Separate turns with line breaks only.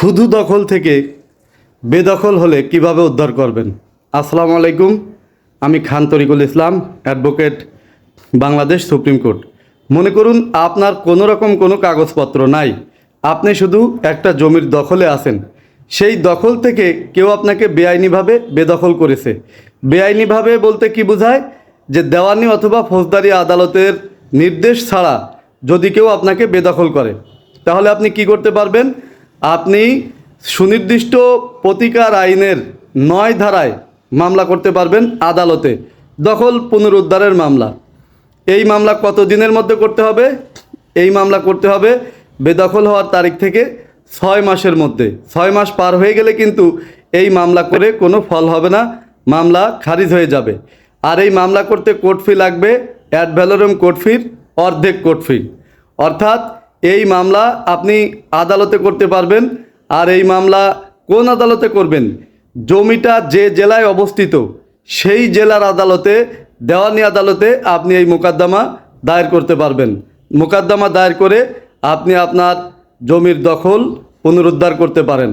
শুধু দখল থেকে বেদখল হলে কীভাবে উদ্ধার করবেন? আসসালামু আলাইকুম। আমি Khan Tarikul Islam, advocate Bangladesh supreme court. মনে করুন, আপনার কোনো রকম কোনো কাগজপত্র নাই। আপনি শুধু একটা জমির দখলে আছেন। সেই দখল থেকে কেউ আপনাকে বেআইনিভাবে বেদখল করেছে। বেআইনিভাবে বলতে কি বোঝায়? যে দেওয়ানি অথবা ফৌজদারি আদালতের নির্দেশ ছাড়া যদি কেউ আপনাকে বেদখল করে, তাহলে আপনি কি করতে পারবেন? আপনি সুনির্দিষ্ট প্রতিকার আইনের নয় ধারায় মামলা করতে পারবেন আদালতে, দখল পুনরুদ্ধারের মামলা। এই মামলা কত দিনের মধ্যে করতে হবে? এই মামলা করতে হবে বেদখল হওয়ার তারিখ থেকে ছয় মাসের মধ্যে। ছয় মাস পার হয়ে গেলে কিন্তু এই মামলা করে কোনো ফল হবে না, মামলা খারিজ হয়ে যাবে। আর এই মামলা করতে কোর্ট ফি লাগবে অ্যাড ভ্যালোরম কোর্ট ফির অর্ধেক কোর্ট ফি অর্থাৎ এই মামলা আপনি আদালতে করতে পারবেন আর এই মামলা কোন আদালতে করবেন? জমিটা যে জেলায় অবস্থিত, সেই জেলার আদালতে, দেওয়ানি আদালতে আপনি এই মোকদ্দমা দায়ের করতে পারবেন। মোকদ্দমা দায়ের করে আপনি আপনার জমির দখল পুনরুদ্ধার করতে পারেন।